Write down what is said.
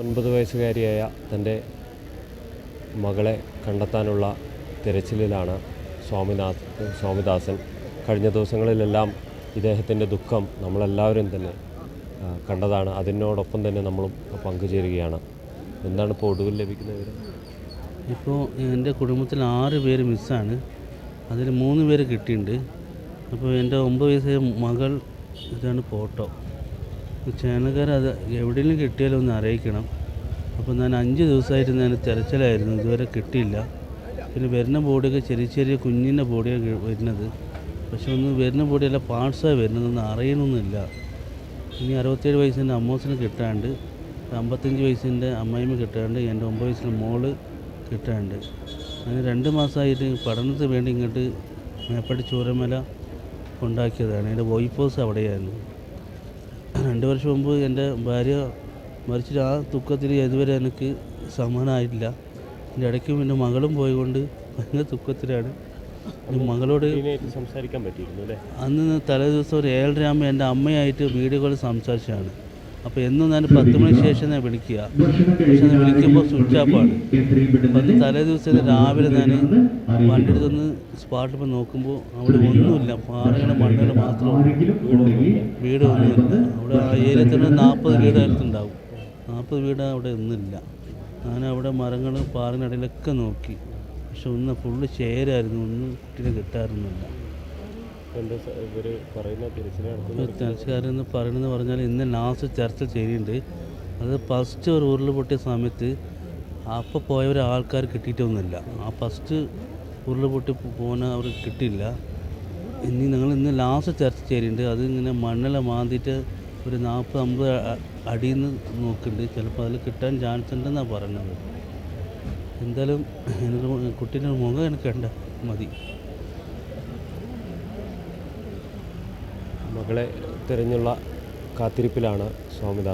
ഒൻപത് വയസ്സുകാരിയായ തന്റെ മകളെ കണ്ടെത്താനുള്ള തിരച്ചിലിലാണ് സ്വാമിനാഥ് സ്വാമിദാസൻ. കഴിഞ്ഞ ദിവസങ്ങളിലെല്ലാം ഇദ്ദേഹത്തിന്റെ ദുഃഖം നമ്മളെല്ലാവരും തന്നെ കണ്ടതാണ്. അതിനോടൊപ്പം തന്നെ നമ്മളും പങ്കുചേരുകയാണ്. എന്താണ് ഇപ്പോൾ ഒടുവിൽ ലഭിക്കുന്ന വിവരം? ഇപ്പോൾ എന്റെ കുടുംബത്തിൽ ആറ് പേര് മിസ്സാണ്. അതിൽ മൂന്ന് പേര് കിട്ടിയിട്ടുണ്ട്. അപ്പോൾ എന്റെ ഒമ്പത് വയസ്സായ മകൾ ഇതാണ് ഫോട്ടോ. ചാനലുകാർ അത് എവിടെയെങ്കിലും കിട്ടിയാലും ഒന്ന് അറിയിക്കണം. അപ്പോൾ ഞാൻ അഞ്ച് ദിവസമായിട്ട് ഞാൻ തിരച്ചിലായിരുന്നു. ഇതുവരെ കിട്ടിയില്ല. പിന്നെ വരുന്ന ബോഡിയൊക്കെ ചെറിയ ചെറിയ കുഞ്ഞിന്റെ ബോഡിയാണ് വരുന്നത്. പക്ഷെ ഒന്ന് വരുന്ന ബോഡിയല്ല പാർട്സാണ് വരുന്നതെന്ന് അറിയണമെന്നില്ല ഇനി അറുപത്തേഴ് വയസ്സിന്റെ അമ്മോസിന് കിട്ടാണ്ട് അമ്പത്തഞ്ച് വയസ്സിന്റെ അമ്മായിമ്മ കിട്ടാണ്ട് എന്റെ ഒമ്പത് വയസ്സിന്റെ മോൾ കിട്ടാണ്ട് അങ്ങനെ രണ്ട് മാസമായിട്ട് പഠനത്തിന് വേണ്ടി ഇങ്ങോട്ട് മേപ്പാടി ചൂരമല ഉണ്ടാക്കിയതാണ് എന്റെ ഹൗസ് അവിടെയായിരുന്നു. രണ്ട് വർഷം മുമ്പ് എന്റെ ഭാര്യ മരിച്ചിട്ട് ആ ദുഃഖത്തിൽ ഇതുവരെ എനിക്ക് സമാനമായിട്ടില്ല എന്റെ ഇടയ്ക്ക് എന്റെ മകളും പോയതുകൊണ്ട് ഭയങ്കര ദുഃഖത്തിലാണ്. മകളോട് സംസാരിക്കാൻ പറ്റിയിരുന്നു അന്ന് തലേ ദിവസം ഒരു ഏഴര ആകുമ്പോൾ എന്റെ അമ്മയായിട്ട് വീഡിയോ കോളിൽ സംസാരിച്ചതാണ്. അപ്പോൾ എന്നും ഞാൻ പത്ത് മണിക്ക് ശേഷം ഞാൻ വിളിക്കുക. പക്ഷെ ഞാൻ വിളിക്കുമ്പോൾ സ്വിച്ച് ഓഫാണ് അന്ന് തലേ ദിവസം രാവിലെ ഞാൻ വണ്ടി എടുത്തൊന്ന് സ്പാട്ടിൽ പോയി നോക്കുമ്പോൾ അവിടെ ഒന്നുമില്ല. പാറയുടെ മണ്ണുകൾ ഉള്ളൂ. വീട് ഒന്നുമില്ല അവിടെ ആ ഏരിയയിൽ തന്നെ നാൽപ്പത് വീട് അടുത്തുണ്ടാവും. നാൽപ്പത് വീട് അവിടെ ഒന്നുമില്ല ഞാൻ അവിടെ മരങ്ങൾ ഇടയിലൊക്കെ നോക്കി. പക്ഷെ ഒന്ന് ഫുള്ള് ചേരായിരുന്നു ഒന്നും കുട്ടീനെ കിട്ടാറൊന്നുമില്ല. എന്താ ഇവർ പറയുന്ന തിരച്ചിൽ പറയണമെന്ന് പറഞ്ഞാൽ ഇന്ന് ലാസ്റ്റ് ചർച്ച ചെയ്യുന്നുണ്ട് അത് ഫസ്റ്റ് ഒരു ഉരുൾ പൊട്ടിയ സമയത്ത് അപ്പോൾ പോയവർ ആൾക്കാർ കിട്ടിയിട്ടൊന്നുമില്ല. ആ ഫസ്റ്റ് ഉരുൾ പൊട്ടി പോകുന്ന അവർ കിട്ടിയില്ല. ഇനി നിങ്ങൾ ഇന്ന് ലാസ്റ്റ് ചർച്ച ചെയ്യുന്നുണ്ട് അത് ഇങ്ങനെ മണ്ണില മാന്തിയിട്ട് ഒരു നാൽപ്പത് അമ്പത് അടിയിൽ നിന്ന് നോക്കുന്നുണ്ട്. ചിലപ്പോൾ അതിൽ കിട്ടാൻ ചാൻസ് ഉണ്ടെന്നാണ് പറഞ്ഞത്. എന്തായാലും എനിക്ക് കുട്ടീന്റെ മുഖം എനിക്ക് മതി. മകളെ തിരഞ്ഞുള്ള കാത്തിരിപ്പിലാണ് സ്വാമിദാ